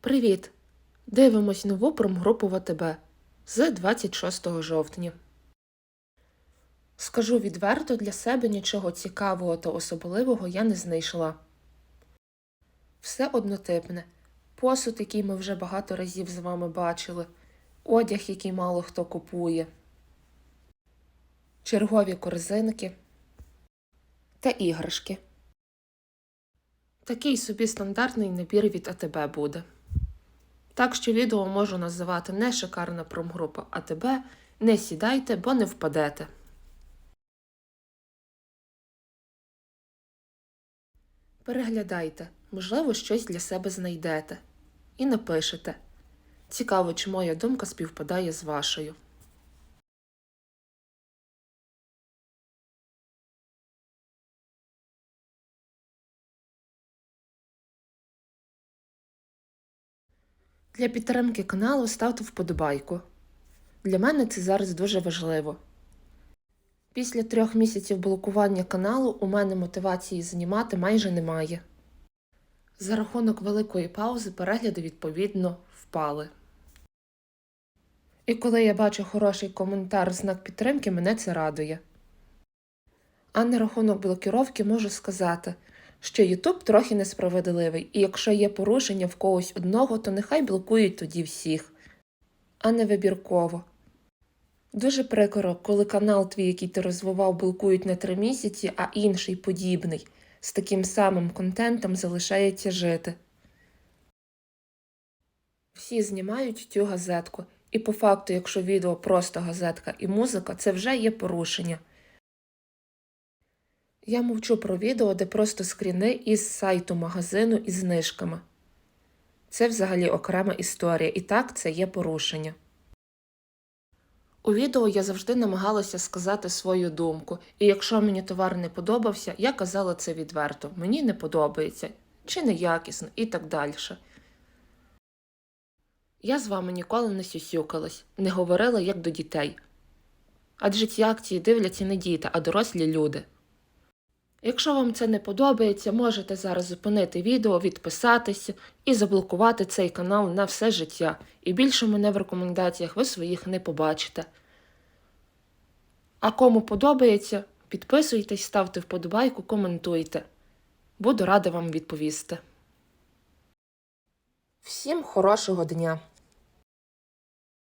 Привіт! Дивимось нову промгрупу в АТБ з 26 жовтня. Скажу відверто, для себе нічого цікавого та особливого я не знайшла. Все однотипне. Посуд, який ми вже багато разів з вами бачили, одяг, який мало хто купує, чергові корзинки та іграшки. Такий собі стандартний набір від АТБ буде. Так що відео можу називати не шикарна промгрупа АТБ, не сідайте, бо не впадете. Переглядайте, можливо, щось для себе знайдете. І напишете. Цікаво, чи моя думка співпадає з вашою. Для підтримки каналу ставте вподобайку. Для мене це зараз дуже важливо. Після трьох місяців блокування каналу у мене мотивації знімати майже немає. За рахунок великої паузи перегляди відповідно впали. І коли я бачу хороший коментар знак підтримки, мене це радує. А на рахунок блокіровки можу сказати, що YouTube трохи несправедливий, і якщо є порушення в когось одного, то нехай блокують тоді всіх, а не вибірково. Дуже прикро, коли канал твій, який ти розвивав, блокують на три місяці, а інший подібний з таким самим контентом залишається жити. Всі знімають цю газетку, і по факту, якщо відео просто газетка і музика, це вже є порушення. Я мовчу про відео, де просто скріни із сайту магазину із знижками. Це взагалі окрема історія, і так це є порушення. У відео я завжди намагалася сказати свою думку, і якщо мені товар не подобався, я казала це відверто. Мені не подобається, чи неякісно, і так далі. Я з вами ніколи не сюсюкалась, не говорила як до дітей. Адже ці акції дивляться не діти, а дорослі люди. Якщо вам це не подобається, можете зараз зупинити відео, відписатися і заблокувати цей канал на все життя. І більше мене в рекомендаціях ви своїх не побачите. А кому подобається, підписуйтесь, ставте вподобайку, коментуйте. Буду рада вам відповісти. Всім хорошого дня!